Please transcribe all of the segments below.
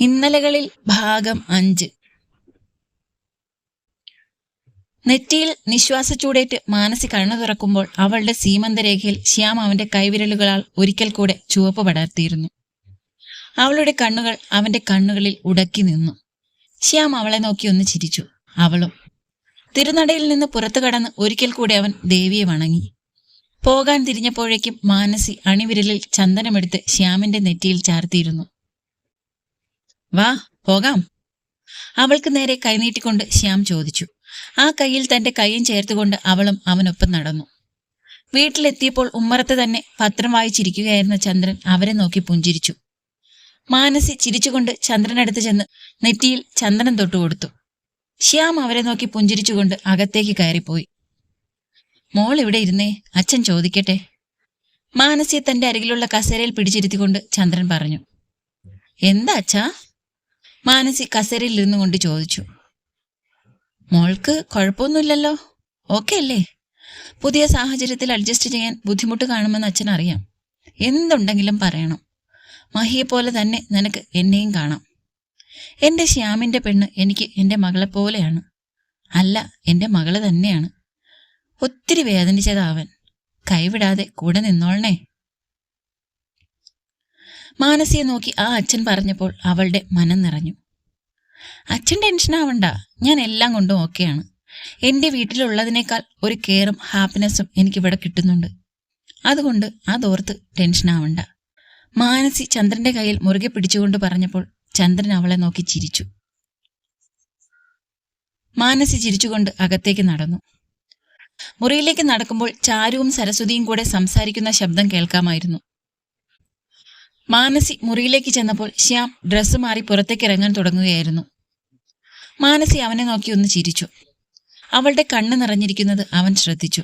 ഇന്നലകളിൽ ഭാഗം അഞ്ച്. നെറ്റിയിൽ നിശ്വാസ ചൂടേറ്റ് മാനസി കണ്ണു തുറക്കുമ്പോൾ അവളുടെ സീമന്തരേഖയിൽ ശ്യാം അവന്റെ കൈവിരലുകളാൽ ഒരിക്കൽ കൂടെ ചുവപ്പ് പടർത്തിയിരുന്നു. അവളുടെ കണ്ണുകൾ അവന്റെ കണ്ണുകളിൽ ഉടക്കി നിന്നു. ശ്യാം അവളെ നോക്കി ഒന്ന് ചിരിച്ചു. അവളും തിരുനടയിൽ നിന്ന് പുറത്തു കടന്ന് ഒരിക്കൽ കൂടെ അവൻ ദേവിയെ വണങ്ങി. പോകാൻ തിരിഞ്ഞപ്പോഴേക്കും മാനസി അണിവിരലിൽ ചന്ദനമെടുത്ത് ശ്യാമിന്റെ നെറ്റിയിൽ ചാർത്തിയിരുന്നു. വാ പോകാം. അവൾക്ക് നേരെ കൈനീട്ടിക്കൊണ്ട് ശ്യാം ചോദിച്ചു. ആ കയ്യിൽ തന്റെ കൈയും ചേർത്തുകൊണ്ട് അവളും അവനൊപ്പം നടന്നു. വീട്ടിലെത്തിയപ്പോൾ ഉമ്മറത്ത് തന്നെ പത്രം വായിച്ചിരിക്കുകയായിരുന്ന ചന്ദ്രൻ അവരെ നോക്കി പുഞ്ചിരിച്ചു. മാനസി ചിരിച്ചുകൊണ്ട് ചന്ദ്രനടുത്ത് ചെന്ന് നെറ്റിയിൽ ചന്ദനം തൊട്ടുകൊടുത്തു ശ്യാം അവരെ നോക്കി പുഞ്ചിരിച്ചുകൊണ്ട് അകത്തേക്ക് കയറിപ്പോയി. മോൾ ഇവിടെ ഇരുന്നേ? അച്ഛൻ ചോദിക്കട്ടെ. മാനസിയെ തന്റെ അരികിലുള്ള കസേരയിൽ പിടിച്ചിരുത്തിക്കൊണ്ട് ചന്ദ്രൻ പറഞ്ഞു. എന്താ അച്ഛാ? മാനസി കസേരയിൽ ഇരുന്നു കൊണ്ട് ചോദിച്ചു. മോൾക്ക് കുഴപ്പമൊന്നുമില്ലല്ലോ? ഓക്കെ അല്ലേ? പുതിയ സാഹചര്യത്തിൽ അഡ്ജസ്റ്റ് ചെയ്യാൻ ബുദ്ധിമുട്ട് കാണുമെന്ന് അച്ഛൻ അറിയാം എന്തുണ്ടെങ്കിലും പറയണം. മഹിയെ പോലെ തന്നെ നിനക്ക് എന്നെയും കാണാം. എന്റെ ശ്യാമിന്റെ പെണ്ണ് എനിക്ക് എന്റെ മകളെ പോലെയാണ്. അല്ല എന്റെ മകൾ തന്നെയാണ്. ഒത്തിരി വേദനിച്ചതാവൻ കൈവിടാതെ കൂടെ നിന്നോളണേ. മാനസിയെ നോക്കി ആ അച്ഛൻ പറഞ്ഞപ്പോൾ അവളുടെ മനം നിറഞ്ഞു. അച്ഛൻ ടെൻഷൻ ആവണ്ട ഞാൻ എല്ലാം കൊണ്ടും ഓക്കെയാണ്. എന്റെ വീട്ടിലുള്ളതിനേക്കാൾ ഒരു കെയറും ഹാപ്പിനെസ്സും എനിക്കിവിടെ കിട്ടുന്നുണ്ട്. അതുകൊണ്ട് അതോർത്ത് ടെൻഷൻ ആവണ്ട. മാനസി ചന്ദ്രന്റെ കയ്യിൽ മുറുകെ പിടിച്ചുകൊണ്ട് പറഞ്ഞപ്പോൾ ചന്ദ്രൻ അവളെ നോക്കി ചിരിച്ചു. മാനസി ചിരിച്ചുകൊണ്ട് അകത്തേക്ക് നടന്നു. മുറിയിലേക്ക് നടക്കുമ്പോൾ ചാരുവും സരസ്വതിയും കൂടെ സംസാരിക്കുന്ന ശബ്ദം കേൾക്കാമായിരുന്നു. മാനസി മുറിയിലേക്ക് ചെന്നപ്പോൾ ശ്യാം ഡ്രസ്സ് മാറി പുറത്തേക്ക് ഇറങ്ങാൻ തുടങ്ങുകയായിരുന്നു. മാനസി അവനെ നോക്കി ഒന്ന് ചിരിച്ചു. അവളുടെ കണ്ണ് നിറഞ്ഞിരിക്കുന്നത് അവൻ ശ്രദ്ധിച്ചു.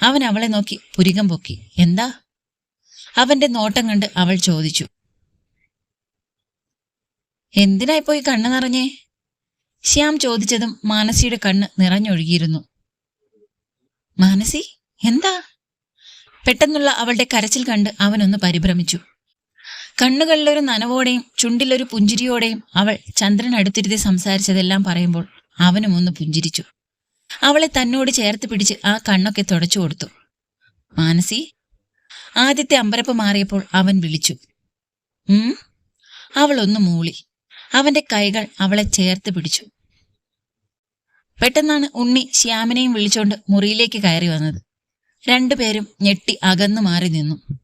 അവൻ അവളെ നോക്കി പുരികം പൊക്കി. എന്താ? അവന്റെ നോട്ടം കണ്ട് അവൾ ചോദിച്ചു. എന്തിനായി പോയി കണ്ണ് നിറഞ്ഞേ? ശ്യാം ചോദിച്ചതും മാനസിയുടെ കണ്ണ് നിറഞ്ഞൊഴുകിയിരുന്നു. മാനസി എന്താ? പെട്ടെന്നുള്ള അവളുടെ കരച്ചിൽ കണ്ട് അവനൊന്ന് പരിഭ്രമിച്ചു. കണ്ണുകളിലൊരു നനവോടെയും ചുണ്ടിലൊരു പുഞ്ചിരിയോടെയും അവൾ ചന്ദ്രൻ അടുത്തിരുത്തി സംസാരിച്ചതെല്ലാം പറയുമ്പോൾ അവനും ഒന്ന് പുഞ്ചിരിച്ചു. അവളെ തന്നോട് ചേർത്ത് പിടിച്ച് ആ കണ്ണൊക്കെ തുടച്ചു കൊടുത്തു. മാനസി ആദ്യത്തെ അമ്പരപ്പ് മാറിയപ്പോൾ അവൻ വിളിച്ചു. ഉം? അവൾ ഒന്ന് മൂളി. അവന്റെ കൈകൾ അവളെ ചേർത്ത് പിടിച്ചു. പെട്ടെന്നാണ് ഉണ്ണി ശ്യാമിനെയും വിളിച്ചുകൊണ്ട് മുറിയിലേക്ക് കയറി വന്നത്. രണ്ടുപേരും ഞെട്ടി അകന്നു മാറി നിന്നു.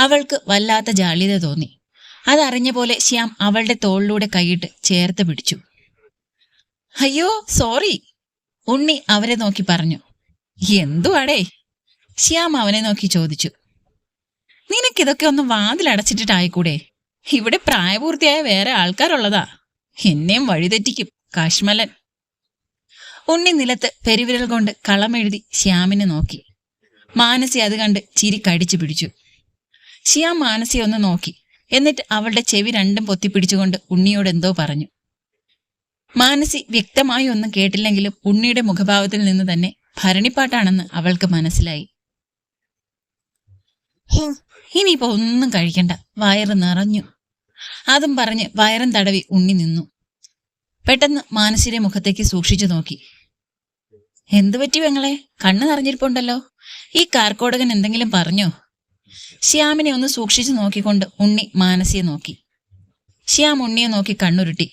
അവൾക്ക് വല്ലാത്ത ജാള്യത തോന്നി. അതറിഞ്ഞ പോലെ ശ്യാം അവളുടെ തോളിലൂടെ കൈയിട്ട് ചേർത്ത് പിടിച്ചു. അയ്യോ സോറി ഉണ്ണി അവരെ നോക്കി പറഞ്ഞു. എന്തുവാടേ? ശ്യാം അവനെ നോക്കി ചോദിച്ചു. നിനക്കിതൊക്കെ ഒന്ന് വാതിലടച്ചിട്ടിട്ടായിക്കൂടെ? ഇവിടെ പ്രായപൂർത്തിയായ വേറെ ആൾക്കാരുള്ളതാ. എന്നെയും വഴിതെറ്റിക്കും കാശ്മലൻ. ഉണ്ണി നിലത്ത് പെരുവിരൽ കൊണ്ട് കളമെഴുതി ശ്യാമിനെ നോക്കി. മാനസി അത് കണ്ട് ചിരി കടിച്ചു പിടിച്ചു. ശ്യാം മാനസി ഒന്ന് നോക്കി. എന്നിട്ട് അവളുടെ ചെവി രണ്ടും പൊത്തിപ്പിടിച്ചുകൊണ്ട് ഉണ്ണിയോട് എന്തോ പറഞ്ഞു. മാനസി വ്യക്തമായി ഒന്നും കേട്ടില്ലെങ്കിലും ഉണ്ണിയുടെ മുഖഭാവത്തിൽ നിന്ന് തന്നെ ഭരണിപ്പാട്ടാണെന്ന് അവൾക്ക് മനസ്സിലായി. ഇനിയിപ്പോ ഒന്നും കഴിക്കണ്ട. വയറ് നിറഞ്ഞു. അതും പറഞ്ഞ് വയറും തടവി ഉണ്ണി നിന്നു. പെട്ടെന്ന് മാനസിയുടെ മുഖത്തേക്ക് സൂക്ഷിച്ചു നോക്കി. എന്തു പറ്റി വെങ്ങളെ? കണ്ണ് നിറഞ്ഞിരിപ്പുണ്ടല്ലോ. ഈ കാർക്കോടകൻ എന്തെങ്കിലും പറഞ്ഞോ? ശ്യാമിനെ ഒന്ന് സൂക്ഷിച്ചു നോക്കിക്കൊണ്ട് ഉണ്ണി മാനസിയെ നോക്കി. ശ്യാം ഉണ്ണിയെ നോക്കി കണ്ണുരുട്ടി.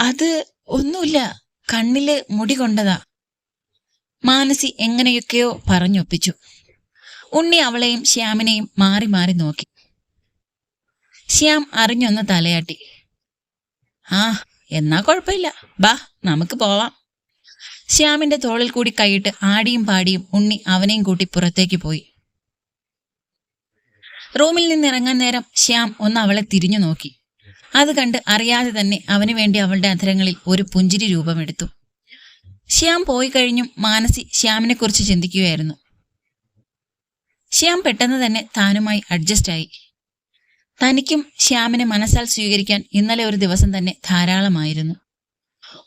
അത് ഒന്നുമില്ല കണ്ണിൽ മുടി കൊണ്ടതാ. മാനസി എങ്ങനെയൊക്കെയോ പറഞ്ഞൊപ്പിച്ചു. ഉണ്ണി അവളെയും ശ്യാമിനെയും മാറി മാറി നോക്കി. ശ്യാം അറിഞ്ഞൊന്ന് തലയാട്ടി. ആ എന്നാ കുഴപ്പമില്ല. ബാ നമുക്ക് പോവാം. ശ്യാമിന്റെ തോളിൽ കൂടി കൈയിട്ട് ആടിയും പാടിയും ഉണ്ണി അവനെയും കൂട്ടി പുറത്തേക്ക് പോയി. റൂമിൽ നിന്ന് ഇറങ്ങാൻ നേരം ശ്യാം ഒന്ന് അവളെ തിരിഞ്ഞു നോക്കി. അത് കണ്ട് അറിയാതെ തന്നെ അവന് വേണ്ടി അവളുടെ അധരങ്ങളിൽ ഒരു പുഞ്ചിരി രൂപമെടുത്തു ശ്യാം പോയി കഴിഞ്ഞും മാനസി ശ്യാമിനെ കുറിച്ച് ചിന്തിക്കുകയായിരുന്നു. ശ്യാം പെട്ടെന്ന് തന്നെ താനുമായി അഡ്ജസ്റ്റ് ആയി. തനിക്കും ശ്യാമിനെ മനസ്സാൽ സ്വീകരിക്കാൻ ഇന്നലെ ഒരു ദിവസം തന്നെ ധാരാളമായിരുന്നു.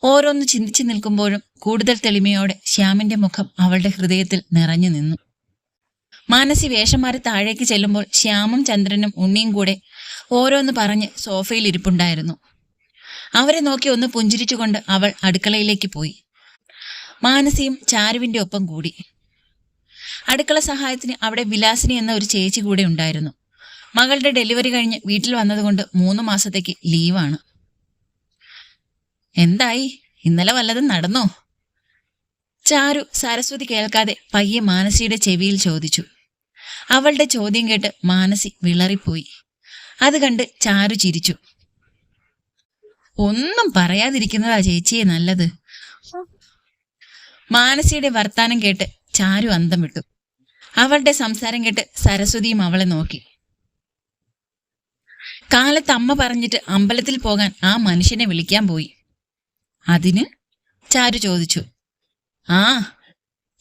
ഓരോന്ന് ചിന്തിച്ചു നിൽക്കുമ്പോഴും കൂടുതൽ തെളിമയോടെ ശ്യാമിന്റെ മുഖം അവളുടെ ഹൃദയത്തിൽ നിറഞ്ഞു നിന്നു. മാനസി വേഷം മാറി താഴേക്ക് ചെല്ലുമ്പോൾ ശ്യാമും ചന്ദ്രനും ഉണ്ണിയും കൂടെ ഓരോന്ന് പറഞ്ഞ് സോഫയിൽ ഇരിപ്പുണ്ടായിരുന്നു. അവരെ നോക്കി ഒന്ന് പുഞ്ചിരിച്ചുകൊണ്ട് അവൾ അടുക്കളയിലേക്ക് പോയി. മാനസിയും ചാരുവിന്റെ ഒപ്പം കൂടി. അടുക്കള സഹായത്തിന് അവിടെ വിലാസിനി എന്ന ഒരു ചേച്ചി കൂടെ ഉണ്ടായിരുന്നു. മകളുടെ ഡെലിവറി കഴിഞ്ഞ് വീട്ടിൽ വന്നതുകൊണ്ട് മൂന്ന് മാസത്തേക്ക് ലീവാണ്. എന്തായി? ഇന്നലെ വല്ലതും നടന്നോ? ചാരു സരസ്വതി കേൾക്കാതെ പയ്യെ മാനസിയുടെ ചെവിയിൽ ചോദിച്ചു. അവളുടെ ചോദ്യം കേട്ട് മാനസി വിളറിപ്പോയി. അത് കണ്ട് ചാരു ചിരിച്ചു. ഒന്നും പറയാതിരിക്കുന്നതാ ചേച്ചിയെ നല്ലത്. മാനസിയുടെ വർത്താനം കേട്ട് ചാരു അന്തം വിട്ടു. അവളുടെ സംസാരം കേട്ട് സരസ്വതിയും അവളെ നോക്കി. കാലത്ത് അമ്മ പറഞ്ഞിട്ട് അമ്പലത്തിൽ പോകാൻ ആ മനുഷ്യനെ വിളിക്കാൻ പോയി. അതിന് ചാരു ചോദിച്ചു. ആ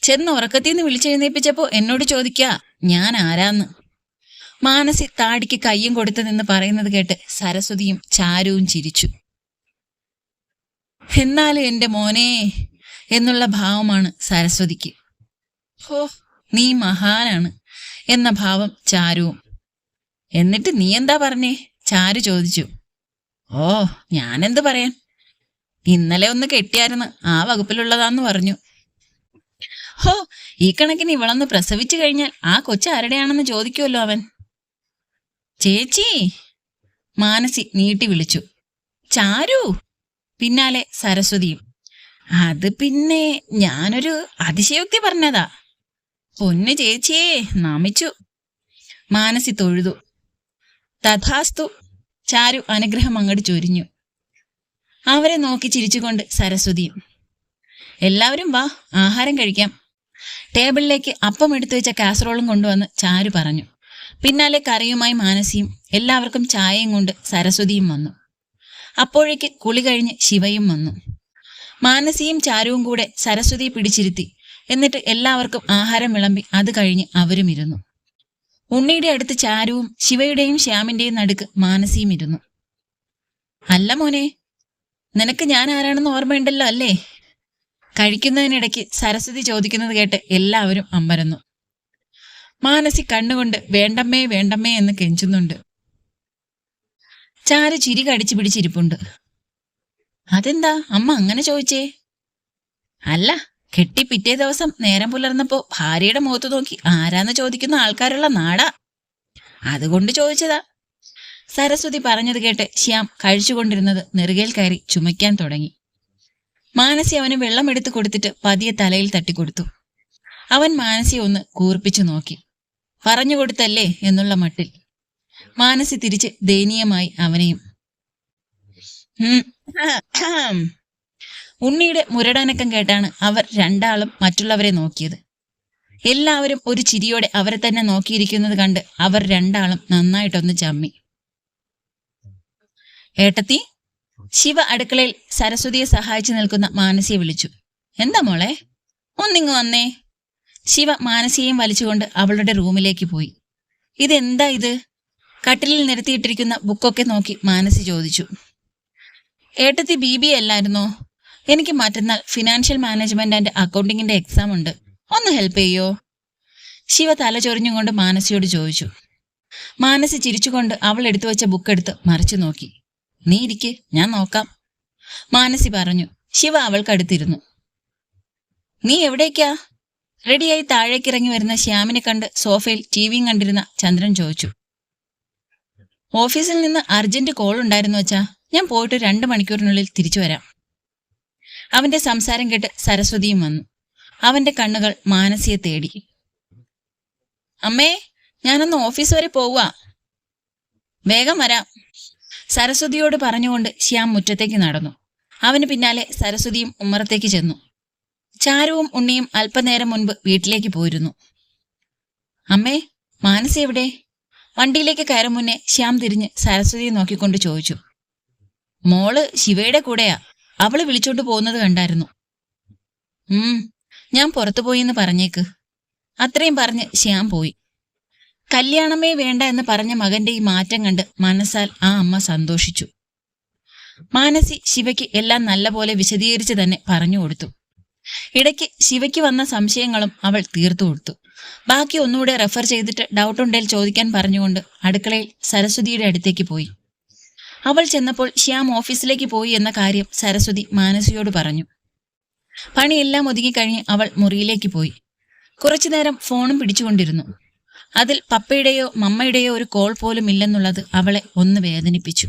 ചെന്ന് ഉറക്കത്തിൽ നിന്ന് വിളിച്ചെഴുന്നേപ്പിച്ചപ്പോ എന്നോട് ചോദിക്കാ ഞാൻ ആരാന്ന്? മാനസി താടിക്ക് കയ്യും കൊടുത്തു നിന്ന് പറയുന്നത് കേട്ട് സരസ്വതിയും ചാരുവും ചിരിച്ചു. എന്നാലും എന്റെ മോനെ എന്നുള്ള ഭാവമാണ് സരസ്വതിക്ക്. ഹോ നീ മഹാനാണ് എന്ന ഭാവം ചാരുവും. എന്നിട്ട് നീ എന്താ പറഞ്ഞേ? ചാരു ചോദിച്ചു. ഓ ഞാനെന്ത് പറയാൻ? ഇന്നലെ ഒന്ന് കെട്ടിയായിരുന്നു. ആ വകുപ്പിലുള്ളതാന്ന് പറഞ്ഞു. ഹോ ഈ കണക്കിന് ഇവളൊന്ന് പ്രസവിച്ചു കഴിഞ്ഞാൽ ആ കൊച്ചു ആരുടെയാണെന്ന് ചോദിക്കുമല്ലോ അവൻ. ചേച്ചി മാനസി നീട്ടി വിളിച്ചു. ചാരു പിന്നാലെ സരസ്വതിയും. അത് പിന്നെ ഞാനൊരു അതിശയോക്തി പറഞ്ഞതാ. പൊന്നു ചേച്ചിയെ നമിച്ചു. മാനസി തൊഴുതു. തഥാസ്തു ചാരു അനുഗ്രഹം അങ്ങട് ചൊരിഞ്ഞു. അവരെ നോക്കി ചിരിച്ചുകൊണ്ട് സരസ്വതിയും എല്ലാവരും വാ ആഹാരം കഴിക്കാം. ടേബിളിലേക്ക് അപ്പം എടുത്തു വെച്ച കാസറോളും കൊണ്ടുവന്ന് ചാരു പറഞ്ഞു. പിന്നാലെ കറിയുമായി മാനസിയും എല്ലാവർക്കും ചായയും കൊണ്ട് സരസ്വതിയും വന്നു. അപ്പോഴേക്ക് കുളി കഴിഞ്ഞ് ശിവയും വന്നു. മാനസിയും ചാരുവും കൂടെ സരസ്വതി പിടിച്ചിരുത്തി. എന്നിട്ട് എല്ലാവർക്കും ആഹാരം വിളമ്പി അത് കഴിഞ്ഞ് അവരും ഇരുന്നു. ഉണ്ണിയുടെ അടുത്ത് ചാരുവും ശിവയുടെയും ശ്യാമിന്റെയും നടുക്ക് മാനസിയും ഇരുന്നു. അല്ല മോനെ നിനക്ക് ഞാൻ ആരാണെന്ന് ഓർമ്മയുണ്ടല്ലോ അല്ലേ? കഴിക്കുന്നതിനിടയ്ക്ക് സരസ്വതി ചോദിക്കുന്നത് കേട്ട് എല്ലാവരും അമ്പരന്നു. മാനസി കണ്ണുകൊണ്ട് വേണ്ടമ്മേ വേണ്ടമ്മേ എന്ന് കെഞ്ചുന്നുണ്ട്. ചാരു ചിരി കടിച്ചു പിടിച്ചിരിപ്പുണ്ട്. അതെന്താ? അമ്മ അങ്ങനെ ചോദിച്ചേ? അല്ല കെട്ടി പിറ്റേ ദിവസം നേരം പുലർന്നപ്പോ ഭാര്യയുടെ മുഖത്ത് നോക്കി ആരാന്ന് ചോദിക്കുന്ന ആൾക്കാരുള്ള നാടാ. അതുകൊണ്ട് ചോദിച്ചതാ. സരസ്വതി പറഞ്ഞത് കേട്ട് ശ്യാം കഴിച്ചുകൊണ്ടിരുന്നത് നെറുകയിൽ കയറി ചുമയ്ക്കാൻ തുടങ്ങി. മാനസി അവന് വെള്ളം എടുത്തു കൊടുത്തിട്ട് പതിയെ തലയിൽ തട്ടിക്കൊടുത്തു. അവൻ മാനസി ഒന്ന് കൂർപ്പിച്ചു നോക്കി. പറഞ്ഞു കൊടുത്തല്ലേ എന്നുള്ള മട്ടിൽ. മാനസി തിരിച്ച് ദയനീയമായി അവനെയും. ഉണ്ണിയുടെ മുരടനക്കം കേട്ടാണ് അവർ രണ്ടാളും മറ്റുള്ളവരെ നോക്കിയത്. എല്ലാവരും ഒരു ചിരിയോടെ അവരെ തന്നെ നോക്കിയിരിക്കുന്നത് കണ്ട് അവർ രണ്ടാളും നന്നായിട്ടൊന്ന് ചമ്മി. ഏട്ടത്തി ശിവ അടുക്കളയിൽ സരസ്വതിയെ സഹായിച്ചു നിൽക്കുന്ന മാനസിയെ വിളിച്ചു. എന്താ മോളെ? ഒന്നിങ്ങ് വന്നേ. ശിവ മാനസിയെയും വലിച്ചുകൊണ്ട് അവളുടെ റൂമിലേക്ക് പോയി. ഇതെന്താ ഇത്? കട്ടിലിൽ നിരത്തിയിട്ടിരിക്കുന്ന ബുക്കൊക്കെ നോക്കി മാനസി ചോദിച്ചു. ഏട്ടത്തി ബി ബി അല്ലായിരുന്നോ? എനിക്ക് മറ്റന്നാൾ ഫിനാൻഷ്യൽ മാനേജ്മെന്റ് ആൻഡ് അക്കൗണ്ടിങ്ങിന്റെ എക്സാം ഉണ്ട്. ഒന്ന് ഹെൽപ്പ് ചെയ്യോ? ശിവ തല ചൊറിഞ്ഞുകൊണ്ട് മാനസിയോട് ചോദിച്ചു. മാനസി ചിരിച്ചുകൊണ്ട് അവൾ എടുത്തു വെച്ച ബുക്ക് എടുത്ത് മറിച്ചു നോക്കി. നീ ഇരിക്കെ ഞാൻ നോക്കാം. മാനസി പറഞ്ഞു ശിവ അവൾക്കടുത്തിരുന്നു നീ എവിടേക്കാ? റെഡിയായി താഴേക്ക് ഇറങ്ങി വരുന്ന ശ്യാമിനെ കണ്ട് സോഫയിൽ ടി വിയും കണ്ടിരുന്ന ചന്ദ്രൻ ചോദിച്ചു. ഓഫീസിൽ നിന്ന് അർജന്റ് കോൾ ഉണ്ടായിരുന്നു വച്ചാ ഞാൻ പോയിട്ട് രണ്ട് മണിക്കൂറിനുള്ളിൽ തിരിച്ചു വരാം. അവന്റെ സംസാരം കേട്ട് സരസ്വതിയും വന്നു. അവന്റെ കണ്ണുകൾ മാനസിയെ തേടി. അമ്മേ ഞാനൊന്ന് ഓഫീസ് വരെ പോവുക. വേഗം വരാം. സരസ്വതിയോട് പറഞ്ഞുകൊണ്ട് ശ്യാം മുറ്റത്തേക്ക് നടന്നു. അവന് പിന്നാലെ സരസ്വതിയും ഉമ്മറത്തേക്ക് ചെന്നു. ചാരുവും ഉണ്ണിയും അല്പനേരം മുൻപ് വീട്ടിലേക്ക് പോയിരുന്നു. അമ്മേ മാനസി എവിടെ? വണ്ടിയിലേക്ക് കയറും മുന്നേ ശ്യാം തിരിഞ്ഞ് സരസ്വതിയെ നോക്കിക്കൊണ്ട് ചോദിച്ചു. മോൾ ശിവയുടെ കൂടെയാ. അവൾ വിളിച്ചോണ്ട് പോകുന്നത് കണ്ടായിരുന്നു. ഉം ഞാൻ പുറത്തു പോയി എന്ന് പറഞ്ഞേക്ക്. അത്രയും പറഞ്ഞ് ശ്യാം പോയി. കല്യാണമേ വേണ്ട എന്ന് പറഞ്ഞ മകന്റെ ഈ മാറ്റം കണ്ട് മനസ്സാൽ ആ അമ്മ സന്തോഷിച്ചു. മാനസി ശിവയ്ക്ക് എല്ലാം നല്ലപോലെ വിശദീകരിച്ച് തന്നെ പറഞ്ഞു കൊടുത്തു. ഇടയ്ക്ക് ശിവയ്ക്ക് വന്ന സംശയങ്ങളും അവൾ തീർത്തു കൊടുത്തു. ബാക്കി ഒന്നുകൂടെ റെഫർ ചെയ്തിട്ട് ഡൗട്ട് ഉണ്ടെങ്കിൽ ചോദിക്കാൻ പറഞ്ഞുകൊണ്ട് അടുക്കളയിൽ സരസ്വതിയുടെ അടുത്തേക്ക് പോയി. അവൾ ചെന്നപ്പോൾ ശ്യാം ഓഫീസിലേക്ക് പോയി എന്ന കാര്യം സരസ്വതി മാനസിയോട് പറഞ്ഞു. പണിയെല്ലാം ഒതുങ്ങിക്കഴിഞ്ഞ് അവൾ മുറിയിലേക്ക് പോയി. കുറച്ചുനേരം ഫോണും പിടിച്ചുകൊണ്ടിരുന്നു. അതിൽ പപ്പയുടെയോ മമ്മയുടെയോ ഒരു കോൾ പോലും ഇല്ലെന്നുള്ളത് അവളെ ഒന്ന് വേദനിപ്പിച്ചു.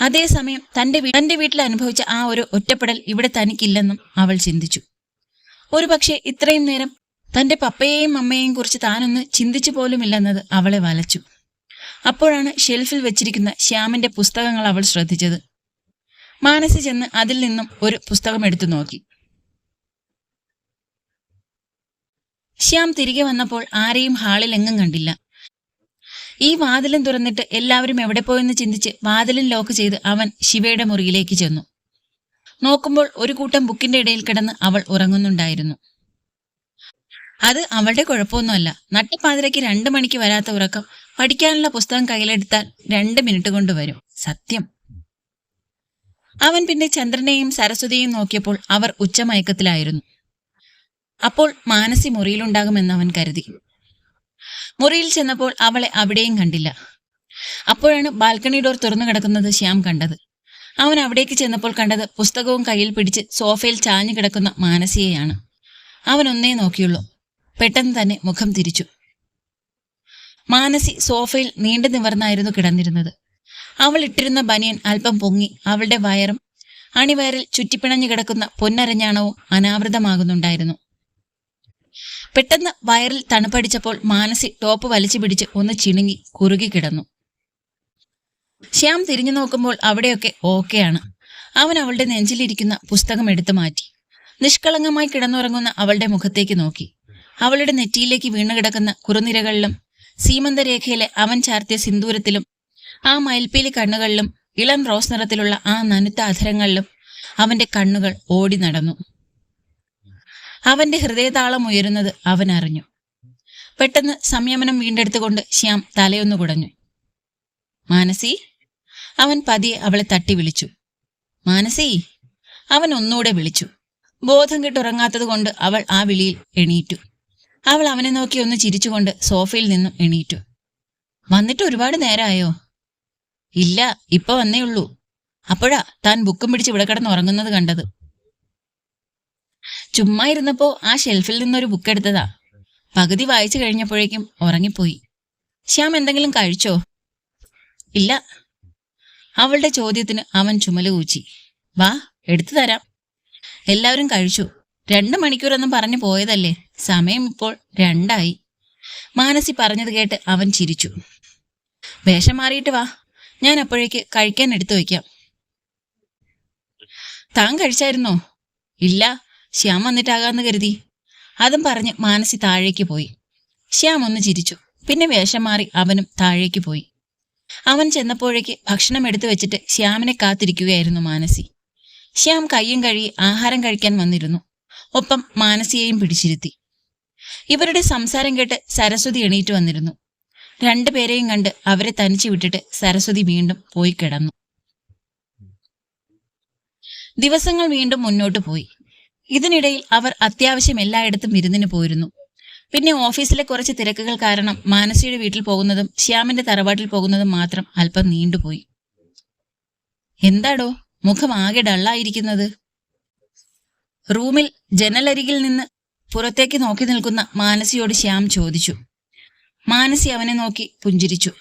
അതേസമയം തന്റെ തന്റെ വീട്ടിൽ അനുഭവിച്ച ആ ഒരു ഒറ്റപ്പെടൽ ഇവിടെ തനിക്കില്ലെന്നും അവൾ ചിന്തിച്ചു. ഒരുപക്ഷെ ഇത്രയും നേരം തന്റെ പപ്പയെയും അമ്മയെയും കുറിച്ച് താനൊന്ന് ചിന്തിച്ചു പോലുമില്ലെന്നത് അവളെ വലച്ചു. അപ്പോഴാണ് ഷെൽഫിൽ വെച്ചിരിക്കുന്ന ശ്യാമിന്റെ പുസ്തകങ്ങൾ അവൾ ശ്രദ്ധിച്ചത്. മാനസി ചെന്ന് അതിൽ നിന്നും ഒരു പുസ്തകം എടുത്തു നോക്കി. ശ്യാം തിരികെ വന്നപ്പോൾ ആരെയും ഹാളിൽ എങ്ങും കണ്ടില്ല. ഈ വാതിലും തുറന്നിട്ട് എല്ലാവരും എവിടെ പോയെന്ന് ചിന്തിച്ച് വാതിലും ലോക്ക് ചെയ്ത് അവൻ ശിവയുടെ മുറിയിലേക്ക് ചെന്നു. നോക്കുമ്പോൾ ഒരു കൂട്ടം ബുക്കിന്റെ ഇടയിൽ കിടന്ന് അവൾ ഉറങ്ങുന്നുണ്ടായിരുന്നു. അത് അവളുടെ കുഴപ്പമൊന്നുമല്ല. നട്ടപ്പാതിരയ്ക്ക് രണ്ട് മണിക്ക് വരാത്ത ഉറക്കം പഠിക്കാനുള്ള പുസ്തകം കയ്യിലെടുത്താൽ രണ്ട് മിനിറ്റ് കൊണ്ട് വരും. സത്യം. അവൻ പിന്നെ ചന്ദ്രനെയും സരസ്വതിയെയും നോക്കിയപ്പോൾ അവർ ഉച്ചമയക്കത്തിലായിരുന്നു. അപ്പോൾ മാനസി മുറിയിലുണ്ടാകുമെന്ന് അവൻ കരുതി. മുറിയിൽ ചെന്നപ്പോൾ അവളെ അവിടെയും കണ്ടില്ല. അപ്പോഴാണ് ബാൽക്കണി ഡോർ തുറന്നു കിടക്കുന്നത് ശ്യാം കണ്ടത്. അവൻ അവിടേക്ക് ചെന്നപ്പോൾ കണ്ടത് പുസ്തകവും കയ്യിൽ പിടിച്ച് സോഫയിൽ ചാഞ്ഞു കിടക്കുന്ന മാനസിയെയാണ്. അവൻ ഒന്നേ നോക്കിയുള്ളൂ. പെട്ടെന്ന് തന്നെ മുഖം തിരിച്ചു. മാനസി സോഫയിൽ നീണ്ടു നിവർന്നായിരുന്നു കിടന്നിരുന്നത്. അവൾ ഇട്ടിരുന്ന ബനിയൻ അല്പം പൊങ്ങി അവളുടെ വയറും അണിവയറിൽ ചുറ്റിപ്പിണഞ്ഞു കിടക്കുന്ന പൊന്നരഞ്ഞാണവും അനാവൃതമാകുന്നുണ്ടായിരുന്നു. പെട്ടെന്ന് വയറിൽ തണുപ്പടിച്ചപ്പോൾ മാനസി ടോപ്പ് വലിച്ചു പിടിച്ച് ഒന്ന് ചിണുങ്ങി കുറുകി കിടന്നു. ശ്യാം തിരിഞ്ഞു നോക്കുമ്പോൾ അവിടെയൊക്കെ ഓക്കെയാണ് അവൻ അവളുടെ നെഞ്ചിലിരിക്കുന്ന പുസ്തകം എടുത്തു മാറ്റി. നിഷ്കളങ്കമായി കിടന്നുറങ്ങുന്ന അവളുടെ മുഖത്തേക്ക് നോക്കി. അവളുടെ നെറ്റിയിലേക്ക് വീണു കിടക്കുന്ന കുറുനിരകളിലും സീമന്തരേഖയിലെ അവൻ ചാർത്തിയ സിന്ദൂരത്തിലും ആ മയിൽപ്പീലി കണ്ണുകളിലും ഇളം റോസ് നിറത്തിലുള്ള ആ നനുത്ത അധരങ്ങളിലും അവന്റെ കണ്ണുകൾ ഓടി നടന്നു. അവന്റെ ഹൃദയതാളം ഉയരുന്നത് അവൻ അറിഞ്ഞു. പെട്ടെന്ന് സംയമനം വീണ്ടെടുത്തുകൊണ്ട് ശ്യാം തലയൊന്നു കുടഞ്ഞു. മാനസി അവൻ പതിയെ അവളെ തട്ടി വിളിച്ചു. മാനസി അവൻ ഒന്നുകൂടെ വിളിച്ചു. ബോധം കിട്ടുറങ്ങാത്തത് കൊണ്ട് അവൾ ആ വിളിയിൽ എണീറ്റു. അവൾ അവനെ നോക്കി ഒന്ന് ചിരിച്ചുകൊണ്ട് സോഫയിൽ നിന്നും എണീറ്റു. വന്നിട്ട് ഒരുപാട് നേരമായോ ഇല്ല ഇപ്പൊ വന്നേ ഉള്ളൂ. അപ്പോഴാ താൻ ബുക്കും പിടിച്ച് ഇവിടെ കിടന്ന് ഉറങ്ങുന്നത് കണ്ടത്. ചുമ്മാ ഇരുന്നപ്പോ ആ ഷെൽഫിൽ നിന്നൊരു ബുക്ക് എടുത്തതാ. പകുതി വായിച്ചു കഴിഞ്ഞപ്പോഴേക്കും ഉറങ്ങിപ്പോയി. ശ്യാം എന്തെങ്കിലും കഴിച്ചോ? ഇല്ല. അവളുടെ ചോദ്യത്തിന് അവൻ ചുമൽ കൂച്ചി വാ എടുത്തു തരാം. എല്ലാവരും കഴിച്ചു. രണ്ട് മണിക്കൂറൊന്നും പറഞ്ഞു പോയതല്ലേ. സമയം ഇപ്പോൾ രണ്ടായി. മാനസി പറഞ്ഞത് കേട്ട് അവൻ ചിരിച്ചു. വേഷം മാറിയിട്ട് വാ. ഞാൻ അപ്പോഴേക്ക് കഴിക്കാൻ എടുത്തു വയ്ക്കാം. താൻ കഴിച്ചായിരുന്നോ? ഇല്ല. ശ്യാം വന്നിട്ടാകാന്ന് കരുതി. അതും പറഞ്ഞ് മാനസി താഴേക്ക് പോയി. ശ്യാം ഒന്ന് ചിരിച്ചു. പിന്നെ വേഷം മാറി അവനും താഴേക്ക് പോയി. അവൻ ചെന്നപ്പോഴേക്ക് ഭക്ഷണം എടുത്തു വെച്ചിട്ട് ശ്യാമിനെ കാത്തിരിക്കുകയായിരുന്നു മാനസി. ശ്യാം കയ്യും കഴുകി ആഹാരം കഴിക്കാൻ വന്നിരുന്നു. ഒപ്പം മാനസിയെയും പിടിച്ചിരുത്തി. ഇവരുടെ സംസാരം കേട്ട് സരസ്വതി എണീറ്റ് വന്നിരുന്നു. രണ്ടുപേരെയും കണ്ട് അവരെ തനിച്ചു വിട്ടിട്ട് സരസ്വതി വീണ്ടും പോയി കിടന്നു. ദിവസങ്ങൾ വീണ്ടും മുന്നോട്ട് പോയി. ഇതിനിടയിൽ അവർ അത്യാവശ്യം എല്ലായിടത്തും വിരുന്നിന് പോയിരുന്നു. പിന്നെ ഓഫീസിലെ കുറച്ച് തിരക്കുകൾ കാരണം മാനസിയുടെ വീട്ടിൽ പോകുന്നതും ശ്യാമിന്റെ തറവാട്ടിൽ പോകുന്നതും മാത്രം അല്പം നീണ്ടുപോയി. എന്താടോ? മുഖം ആകെ ഡള്ളായിരിക്കുന്നത്. റൂമിൽ ജനലരികിൽ നിന്ന് പുറത്തേക്ക് നോക്കി നിൽക്കുന്ന മാനസിയോട് ശ്യാം ചോദിച്ചു. മാനസി അവനെ നോക്കി പുഞ്ചിരിച്ചു.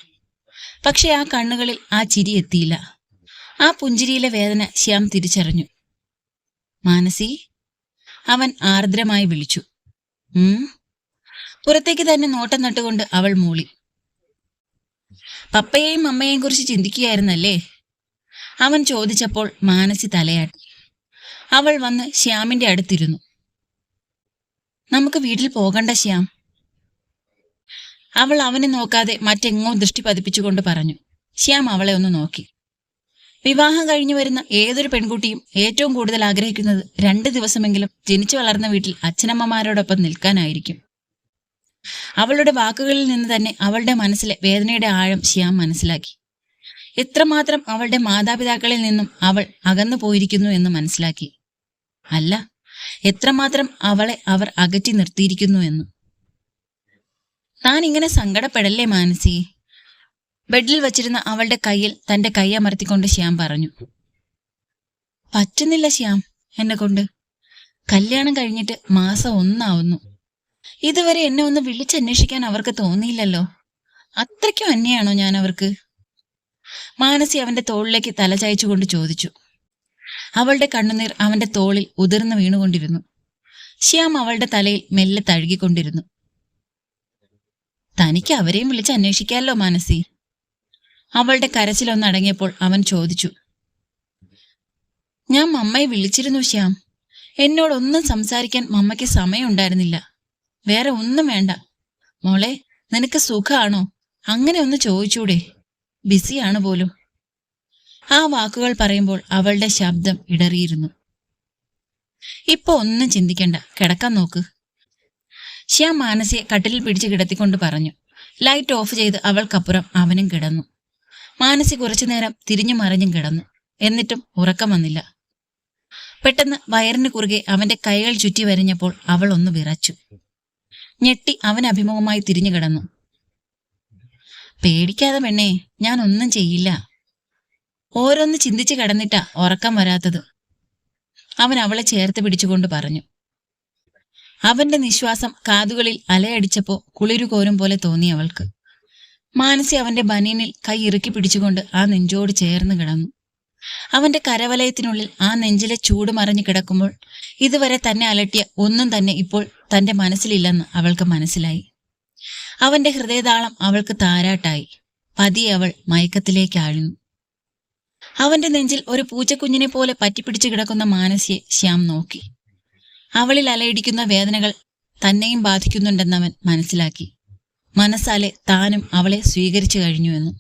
പക്ഷെ ആ കണ്ണുകളിൽ ആ ചിരി എത്തിയില്ല. ആ പുഞ്ചിരിയിലെ വേദന ശ്യാം തിരിച്ചറിഞ്ഞു. മാനസി? അവൻ ആർദ്രമായി വിളിച്ചു. ഉം? പുറത്തേക്ക് തന്നെ നോട്ടം നട്ടുകൊണ്ട് അവൾ മൂളി. പപ്പയെയും അമ്മയെയും കുറിച്ച് ചിന്തിക്കുകയായിരുന്നല്ലേ? അവൻ ചോദിച്ചപ്പോൾ മാനസി തലയാട്ടി. അവൾ വന്ന് ശ്യാമിന്റെ അടുത്തിരുന്നു. നമുക്ക് വീട്ടിൽ പോകണ്ട ശ്യാം. അവൾ അവനെ നോക്കാതെ മറ്റെങ്ങോ ദൃഷ്ടി പതിപ്പിച്ചുകൊണ്ട് പറഞ്ഞു. ശ്യാം അവളെ ഒന്ന് നോക്കി. വിവാഹം കഴിഞ്ഞു വരുന്ന ഏതൊരു പെൺകുട്ടിയും ഏറ്റവും കൂടുതൽ ആഗ്രഹിക്കുന്നത് രണ്ട് ദിവസമെങ്കിലും ജനിച്ചു വളർന്ന വീട്ടിൽ അച്ഛനമ്മമാരോടൊപ്പം നിൽക്കാനായിരിക്കും. അവളുടെ വാക്കുകളിൽ നിന്ന് തന്നെ അവളുടെ മനസ്സിലെ വേദനയുടെ ആഴം ശ്യാം മനസ്സിലാക്കി. എത്രമാത്രം അവളുടെ മാതാപിതാക്കളിൽ നിന്നും അവൾ അകന്നു പോയിരിക്കുന്നു എന്ന് മനസ്സിലാക്കി. അല്ല എത്രമാത്രം അവളെ അവർ അകറ്റി നിർത്തിയിരിക്കുന്നു എന്ന്. താൻ ഇങ്ങനെ സങ്കടപ്പെടല്ലേ മാനസി? ബെഡിൽ വച്ചിരുന്ന അവളുടെ കയ്യിൽ തന്റെ കൈ അമർത്തിക്കൊണ്ട് ശ്യാം പറഞ്ഞു. പറ്റുന്നില്ല ശ്യാം എന്നെ കൊണ്ട്. കല്യാണം കഴിഞ്ഞിട്ട് മാസം ഒന്നാവുന്നു. ഇതുവരെ എന്നെ ഒന്ന് വിളിച്ചന്വേഷിക്കാൻ അവർക്ക് തോന്നിയില്ലല്ലോ. അത്രയ്ക്കും അന്യാണോ ഞാൻ അവർക്ക്? മാനസി അവന്റെ തോളിലേക്ക് തലചായച്ചുകൊണ്ട് ചോദിച്ചു. അവളുടെ കണ്ണുനീർ അവന്റെ തോളിൽ ഉതിർന്നു വീണുകൊണ്ടിരുന്നു. ശ്യാം അവളുടെ തലയിൽ മെല്ലെ തഴുകിക്കൊണ്ടിരുന്നു. തനിക്ക് അവരെയും വിളിച്ച് അന്വേഷിക്കാമല്ലോ മാനസി. അവളുടെ കരച്ചിലൊന്നടങ്ങിയപ്പോൾ അവൻ ചോദിച്ചു. ഞാൻ മമ്മയെ വിളിച്ചിരുന്നു ശ്യാം. എന്നോടൊന്നും സംസാരിക്കാൻ മമ്മയ്ക്ക് സമയമുണ്ടായിരുന്നില്ല. വേറെ ഒന്നും വേണ്ട. മോളെ നിനക്ക് സുഖമാണോ അങ്ങനെ ഒന്ന് ചോദിച്ചൂടെ. ബിസിയാണ് പോലും. ആ വാക്കുകൾ പറയുമ്പോൾ അവളുടെ ശബ്ദം ഇടറിയിരുന്നു. ഇപ്പൊ ഒന്നും ചിന്തിക്കണ്ട. കിടക്കാൻ നോക്ക്. ശ്യാം മാനസിയെ കട്ടിലിൽ പിടിച്ച് കിടത്തിക്കൊണ്ട് പറഞ്ഞു. ലൈറ്റ് ഓഫ് ചെയ്ത് അവൾക്കപ്പുറം അവനും കിടന്നു. മാനസി കുറച്ചു നേരം തിരിഞ്ഞു മറിഞ്ഞും കിടന്നു. എന്നിട്ടും ഉറക്കം വന്നില്ല. പെട്ടെന്ന് വയറിന് കുറുകെ അവന്റെ കൈകൾ ചുറ്റി വരിഞ്ഞപ്പോൾ അവൾ ഒന്ന് വിറച്ചു. ഞെട്ടി അവൻ അഭിമുഖമായി തിരിഞ്ഞു കിടന്നു. പേടിക്കാതെ പെണ്ണേ ഞാൻ ഒന്നും ചെയ്യില്ല. ഓരോന്ന് ചിന്തിച്ച് കിടന്നിട്ടാ ഉറക്കം വരാത്തത്. അവൻ അവളെ ചേർത്ത് പിടിച്ചുകൊണ്ട് പറഞ്ഞു. അവന്റെ നിശ്വാസം കാതുകളിൽ അലയടിച്ചപ്പോ കുളിരുകോരും പോലെ തോന്നി അവൾക്ക്. മാനസി അവന്റെ ബനീനിൽ കൈ ഇറുക്കി പിടിച്ചുകൊണ്ട് ആ നെഞ്ചോട് ചേർന്ന് കിടന്നു. അവന്റെ കരവലയത്തിനുള്ളിൽ ആ നെഞ്ചിലെ ചൂട് മറഞ്ഞു കിടക്കുമ്പോൾ ഇതുവരെ തന്നെ അലട്ടിയ ഒന്നും തന്നെ ഇപ്പോൾ തന്റെ മനസ്സിലില്ലെന്ന് അവൾക്ക് മനസ്സിലായി. അവന്റെ ഹൃദയതാളം അവൾക്ക് താരാട്ടായി. പതിയെ അവൾ മയക്കത്തിലേക്ക് ആഴ്ന്നു. അവന്റെ നെഞ്ചിൽ ഒരു പൂച്ചക്കുഞ്ഞിനെ പോലെ പറ്റിപ്പിടിച്ചു കിടക്കുന്ന മാനസിയെ ശ്യാം നോക്കി. അവളിൽ അലയിടിക്കുന്ന വേദനകൾ തന്നെയും ബാധിക്കുന്നുണ്ടെന്ന് അവൻ മനസ്സിലാക്കി. മനസ്സാലെ താനും അവളെ സ്വീകരിച്ചു കഴിഞ്ഞുവെന്ന്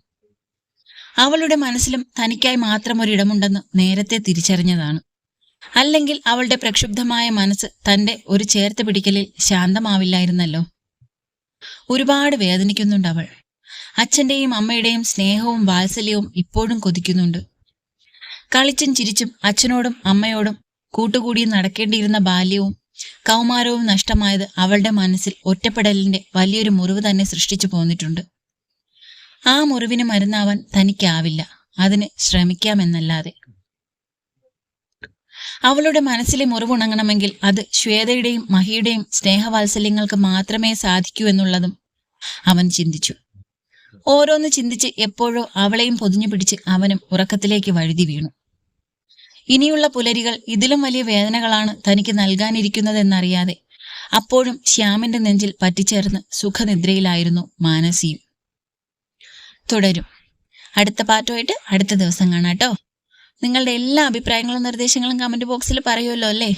അവളുടെ മനസ്സിലും തനിക്കായി മാത്രം ഒരിടമുണ്ടെന്ന് നേരത്തെ തിരിച്ചറിഞ്ഞതാണ്. അല്ലെങ്കിൽ അവളുടെ പ്രക്ഷുബ്ധമായ മനസ്സ് തന്റെ ഒരു ചേർത്ത് പിടിക്കലിൽ ശാന്തമാവില്ലായിരുന്നല്ലോ. ഒരുപാട് വേദനിക്കുന്നുണ്ട് അവൾ. അച്ഛന്റെയും അമ്മയുടെയും സ്നേഹവും വാത്സല്യവും ഇപ്പോഴും കൊതിക്കുന്നുണ്ട്. കളിച്ചും ചിരിച്ചും അച്ഛനോടും അമ്മയോടും കൂട്ടുകൂടിയും നടക്കേണ്ടിയിരുന്ന ബാല്യവും കൗമാരവും നഷ്ടമായത് അവളുടെ മനസ്സിൽ ഒറ്റപ്പെടലിന്റെ വലിയൊരു മുറിവ് തന്നെ സൃഷ്ടിച്ചു പോന്നിട്ടുണ്ട്. ആ മുറിവിന് മരുന്നാവാൻ തനിക്കാവില്ല. അതിന് ശ്രമിക്കാമെന്നല്ലാതെ. അവളുടെ മനസ്സിലെ മുറിവുണങ്ങണമെങ്കിൽ അത് ശ്വേതയുടെയും മഹിയുടെയും സ്നേഹവാത്സല്യങ്ങൾക്ക് മാത്രമേ സാധിക്കൂ എന്നുള്ളതും അവൻ ചിന്തിച്ചു. ഓരോന്ന് ചിന്തിച്ച് എപ്പോഴോ അവളെയും പൊതിഞ്ഞു പിടിച്ച് അവനും ഉറക്കത്തിലേക്ക് വഴുതി വീണു. ഇനിയുള്ള പുലരികൾ ഇതിലും വലിയ വേദനകളാണ് തനിക്ക് നൽകാനിരിക്കുന്നതെന്നറിയാതെ. അപ്പോഴും ശ്യാമിന്റെ നെഞ്ചിൽ പറ്റിച്ചേർന്ന് സുഖനിദ്രയിലായിരുന്നു മാനസിയും. തുടരും. അടുത്ത പാട്ടുമായിട്ട് അടുത്ത ദിവസം കാണാം കേട്ടോ. നിങ്ങളുടെ എല്ലാ അഭിപ്രായങ്ങളും നിർദ്ദേശങ്ങളും കമന്റ് ബോക്സിൽ പറയുമല്ലോ അല്ലേ?